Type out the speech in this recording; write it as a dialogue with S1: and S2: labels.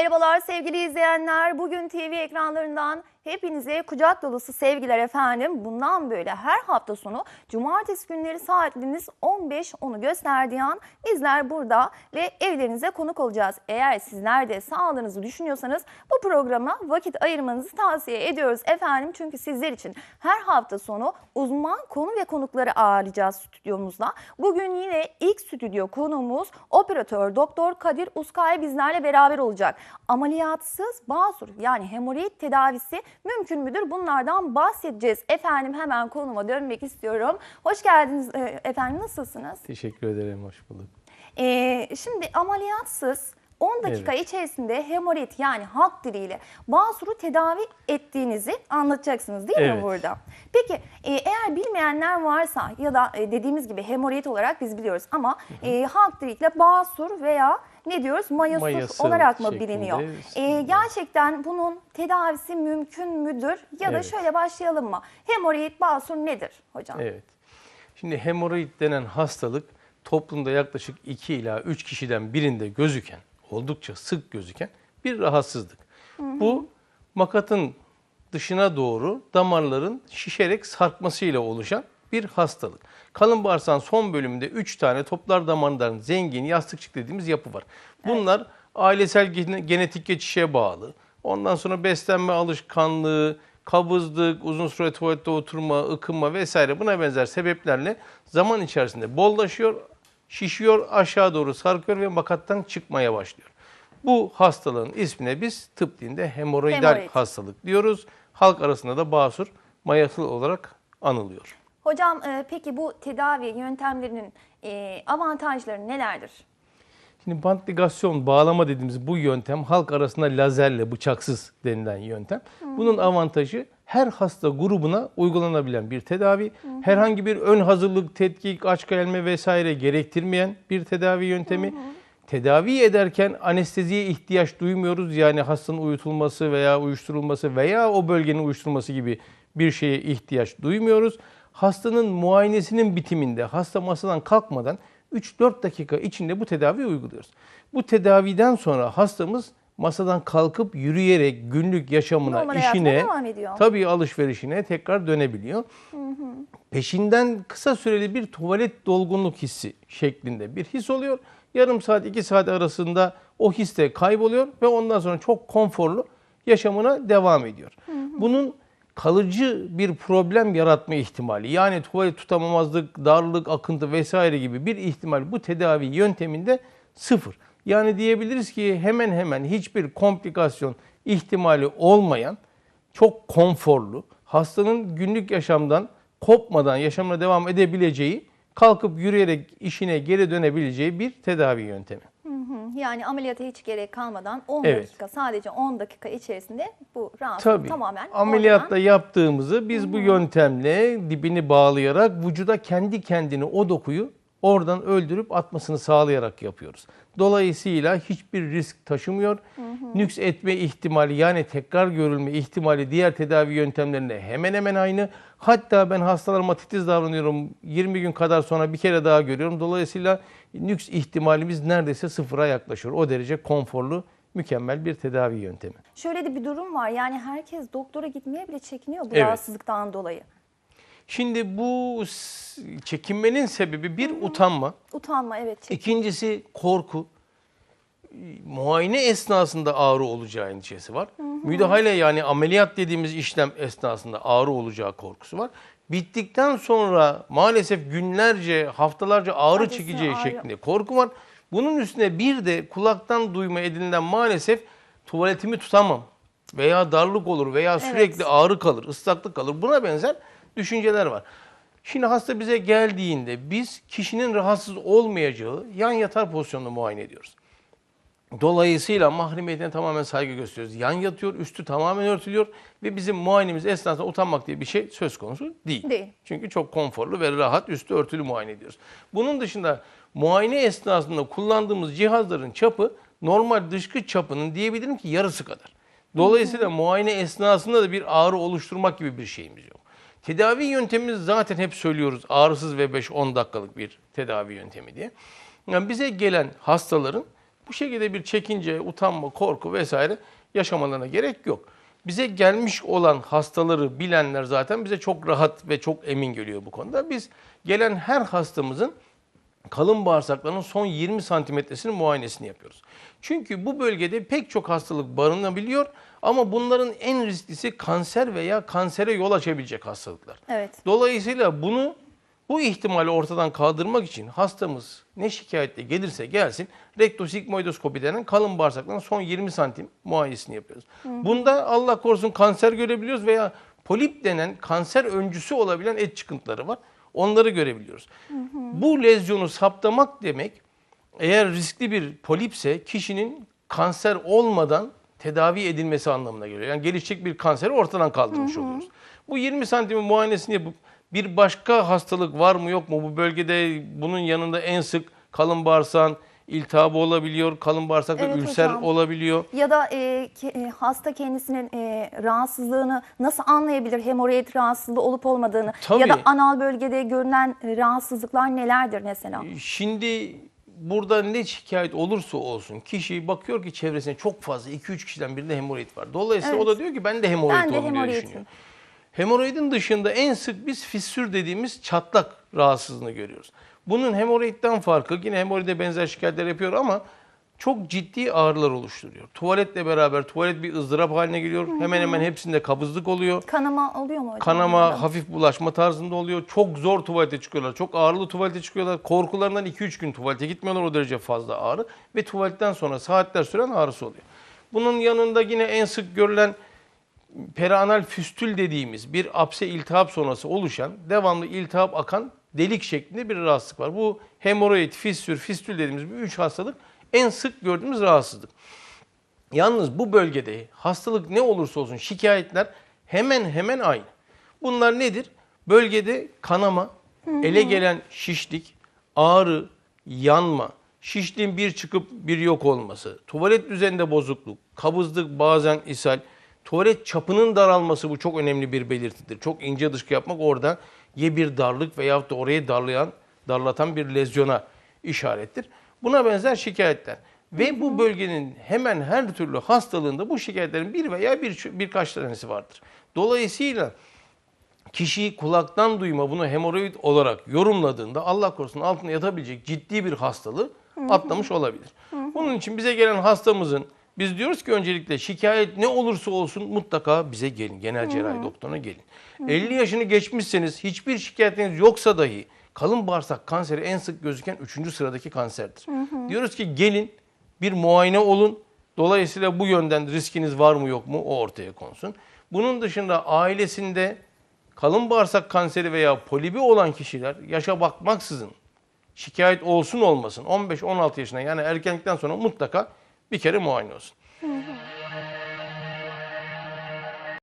S1: Merhabalar sevgili izleyenler. Bugün TV ekranlarından hepinize kucak dolusu sevgiler efendim. Bundan böyle her hafta sonu cumartesi günleri saatleriniz 15-10'u gösterdiği an bizler burada ve evlerinize konuk olacağız. Eğer sizler de sağlığınızı düşünüyorsanız bu programa vakit ayırmanızı tavsiye ediyoruz efendim. Çünkü sizler için her hafta sonu uzman konu ve konukları ağırlayacağız stüdyomuzda. Bugün yine ilk stüdyo konuğumuz operatör Doktor Kadir Uskay bizlerle beraber olacak. Ameliyatsız basur yani hemoroid tedavisi mümkün müdür? Bunlardan bahsedeceğiz. Efendim hemen konuma dönmek istiyorum. Hoş geldiniz e, efendim nasılsınız?
S2: Teşekkür ederim, hoş bulduk.
S1: Ee, şimdi ameliyatsız 10 dakika içerisinde hemoroid yani halk diliyle basuru tedavi ettiğinizi anlatacaksınız değil mi
S2: Evet.
S1: burada? Peki e, eğer bilmeyenler varsa ya da e, dediğimiz gibi hemoroid olarak biz biliyoruz ama e, halk diliyle basur veya ne diyoruz mayasur
S2: Mayasır
S1: olarak mı biliniyor?
S2: işte,
S1: E, gerçekten bunun tedavisi mümkün müdür? Ya da
S2: Evet.
S1: şöyle başlayalım mı? Hemoroid basur nedir hocam?
S2: Evet. Şimdi hemoroid denen hastalık toplumda yaklaşık 2 ila 3 kişiden birinde gözüken, oldukça sık gözüken bir rahatsızlık. Bu makatın dışına doğru damarların şişerek sarkmasıyla oluşan bir hastalık. Kalın bağırsağın son bölümünde 3 tane toplar damarından zengin yastıkçık dediğimiz yapı var. Bunlar ailesel gene- genetik geçişe bağlı. Ondan sonra beslenme alışkanlığı, kabızlık, uzun süre tuvalette oturma, ıkınma vesaire buna benzer sebeplerle zaman içerisinde bollaşıyor, şişiyor, aşağı doğru sarkıyor ve makattan çıkmaya başlıyor. Bu hastalığın ismine biz tıp dilinde hemoroidal
S1: Hemoroid.
S2: hastalık diyoruz. Halk arasında da basur, mayasıl olarak anılıyor.
S1: Hocam e, peki bu tedavi yöntemlerinin e, avantajları nelerdir?
S2: Şimdi bant ligasyon bağlama dediğimiz bu yöntem halk arasında lazerle bıçaksız denilen yöntem. Bunun avantajı her hasta grubuna uygulanabilen bir tedavi. Herhangi bir ön hazırlık, tetkik, aç gelme vesaire gerektirmeyen bir tedavi yöntemi. Tedavi ederken anesteziye ihtiyaç duymuyoruz. Yani hastanın uyutulması veya uyuşturulması veya o bölgenin uyuşturulması gibi bir şeye ihtiyaç duymuyoruz. Hastanın muayenesinin bitiminde hasta masadan kalkmadan 3-4 dakika içinde bu tedaviyi uyguluyoruz. Bu tedaviden sonra hastamız masadan kalkıp yürüyerek günlük yaşamına,
S1: Normal
S2: işine, tabii alışverişine tekrar dönebiliyor. Peşinden kısa süreli bir tuvalet dolgunluk hissi şeklinde bir his oluyor. Yarım saat, iki saat arasında o his de kayboluyor ve ondan sonra çok konforlu yaşamına devam ediyor. Bunun kalıcı bir problem yaratma ihtimali yani tuvalet tutamamazlık, darlık, akıntı vesaire gibi bir ihtimal bu tedavi yönteminde sıfır. Yani diyebiliriz ki hemen hemen hiçbir komplikasyon ihtimali olmayan çok konforlu, hastanın günlük yaşamdan kopmadan yaşamına devam edebileceği, kalkıp yürüyerek işine geri dönebileceği bir tedavi yöntemi.
S1: Hı hı. Yani ameliyata hiç gerek kalmadan 10
S2: Evet.
S1: dakika sadece 10 dakika içerisinde bu rahatsızlık
S2: Tabii.
S1: tamamen
S2: Ameliyatta
S1: ortadan-
S2: yaptığımızı biz bu yöntemle dibini bağlayarak vücuda kendi kendine o dokuyu oradan öldürüp atmasını sağlayarak yapıyoruz. Dolayısıyla hiçbir risk taşımıyor. Nüks etme ihtimali yani tekrar görülme ihtimali diğer tedavi yöntemlerinde hemen hemen aynı. Hatta ben hastalarıma titiz davranıyorum. 20 gün kadar sonra bir kere daha görüyorum. Dolayısıyla nüks ihtimalimiz neredeyse sıfıra yaklaşıyor. O derece konforlu, mükemmel bir tedavi yöntemi.
S1: Şöyle de bir durum var yani herkes doktora gitmeye bile çekiniyor bu
S2: Evet.
S1: rahatsızlıktan dolayı.
S2: Şimdi bu çekinmenin sebebi bir utanma,
S1: Utanma evet. çek-
S2: ikincisi korku. Muayene esnasında ağrı olacağı endişesi var. Müdahale yani ameliyat dediğimiz işlem esnasında ağrı olacağı korkusu var. Bittikten sonra maalesef günlerce, haftalarca ağrı
S1: Acısı,
S2: çekeceği
S1: ağrı.
S2: şeklinde korku var. Bunun üstüne bir de kulaktan duyma edinilen maalesef tuvaletimi tutamam veya darlık olur veya sürekli ağrı kalır, ıslaklık kalır. Buna benzer düşünceler var. Şimdi hasta bize geldiğinde biz kişinin rahatsız olmayacağı yan yatar pozisyonda muayene ediyoruz. Dolayısıyla mahremiyetine tamamen saygı gösteriyoruz. Yan yatıyor, üstü tamamen örtülüyor ve bizim muayenemiz esnasında utanmak diye bir şey söz konusu değil.
S1: Değil.
S2: Çünkü çok konforlu ve rahat üstü örtülü muayene ediyoruz. Bunun dışında muayene esnasında kullandığımız cihazların çapı normal dışkı çapının diyebilirim ki yarısı kadar. Dolayısıyla muayene esnasında da bir ağrı oluşturmak gibi bir şeyimiz yok. Tedavi yöntemimiz zaten hep söylüyoruz ağrısız ve 5-10 dakikalık bir tedavi yöntemi diye. Yani bize gelen hastaların Bu şekilde bir çekince, utanma, korku vesaire yaşamalarına gerek yok. Bize gelmiş olan hastaları bilenler zaten bize çok rahat ve çok emin geliyor bu konuda. Biz gelen her hastamızın kalın bağırsaklarının son 20 santimetresinin muayenesini yapıyoruz. Çünkü bu bölgede pek çok hastalık barınabiliyor ama bunların en risklisi kanser veya kansere yol açabilecek hastalıklar.
S1: Evet.
S2: Dolayısıyla bunu bu ihtimali ortadan kaldırmak için hastamız ne şikayetle gelirse gelsin rektosigmoidoskopi denen kalın bağırsakların son 20 santim muayenesini yapıyoruz. Bunda Allah korusun kanser görebiliyoruz veya polip denen kanser öncüsü olabilen et çıkıntıları var. Onları görebiliyoruz. Bu lezyonu saptamak demek eğer riskli bir polipse kişinin kanser olmadan tedavi edilmesi anlamına geliyor. Yani gelişecek bir kanseri ortadan kaldırmış oluyoruz. Bu 20 santimin muayenesini yapıp bir başka hastalık var mı yok mu bu bölgede bunun yanında en sık kalın bağırsağın iltihabı olabiliyor, kalın bağırsakta
S1: Evet
S2: ülser
S1: hocam.
S2: olabiliyor.
S1: Ya da e, ke- e, hasta kendisinin e, rahatsızlığını nasıl anlayabilir? Hemoroid rahatsızlığı olup olmadığını
S2: Tabii.
S1: ya da anal bölgede görünen e, rahatsızlıklar nelerdir mesela?
S2: Şimdi burada ne şikayet olursa olsun kişi bakıyor ki çevresinde çok fazla 2-3 kişiden birinde hemoroid var. Dolayısıyla
S1: Evet.
S2: o da diyor ki ben de hemoroid
S1: Ben de
S2: diye
S1: hemoroidim.
S2: düşünüyor. Hemoroidin dışında en sık biz fissür dediğimiz çatlak rahatsızlığını görüyoruz. Bunun hemoroidden farkı yine hemoroide benzer şikayetler yapıyor ama çok ciddi ağrılar oluşturuyor. Tuvaletle beraber tuvalet bir ızdırap haline geliyor. Hemen hemen hepsinde kabızlık oluyor.
S1: Kanama oluyor mu hocam?
S2: Kanama, hafif bulaşma tarzında oluyor. Çok zor tuvalete çıkıyorlar. Çok ağrılı tuvalete çıkıyorlar. Korkularından 2-3 gün tuvalete gitmiyorlar. O derece fazla ağrı. Ve tuvaletten sonra saatler süren ağrısı oluyor. Bunun yanında yine en sık görülen perianal füstül dediğimiz bir apse iltihap sonrası oluşan, devamlı iltihap akan delik şeklinde bir rahatsızlık var. Bu hemoroid, fissür, fistül dediğimiz bu üç hastalık en sık gördüğümüz rahatsızlık. Yalnız bu bölgede hastalık ne olursa olsun şikayetler hemen hemen aynı. Bunlar nedir? Bölgede kanama, ele gelen şişlik, ağrı, yanma, şişliğin bir çıkıp bir yok olması, tuvalet düzeninde bozukluk, kabızlık bazen ishal, tuvalet çapının daralması bu çok önemli bir belirtidir. Çok ince dışkı yapmak orada ya bir darlık veyahut da orayı darlayan, darlatan bir lezyona işarettir. Buna benzer şikayetler. Ve bu bölgenin hemen her türlü hastalığında bu şikayetlerin bir veya bir, birkaç tanesi vardır. Dolayısıyla kişi kulaktan duyma bunu hemoroid olarak yorumladığında Allah korusun altında yatabilecek ciddi bir hastalığı atlamış olabilir. Bunun için bize gelen hastamızın biz diyoruz ki öncelikle şikayet ne olursa olsun mutlaka bize gelin. Genel cerrahi doktoruna gelin. 50 yaşını geçmişseniz hiçbir şikayetiniz yoksa dahi kalın bağırsak kanseri en sık gözüken 3. sıradaki kanserdir. Diyoruz ki gelin bir muayene olun. Dolayısıyla bu yönden riskiniz var mı yok mu o ortaya konsun. Bunun dışında ailesinde kalın bağırsak kanseri veya polibi olan kişiler yaşa bakmaksızın şikayet olsun olmasın 15-16 yaşına yani erkenlikten sonra mutlaka bir kere muayene olsun.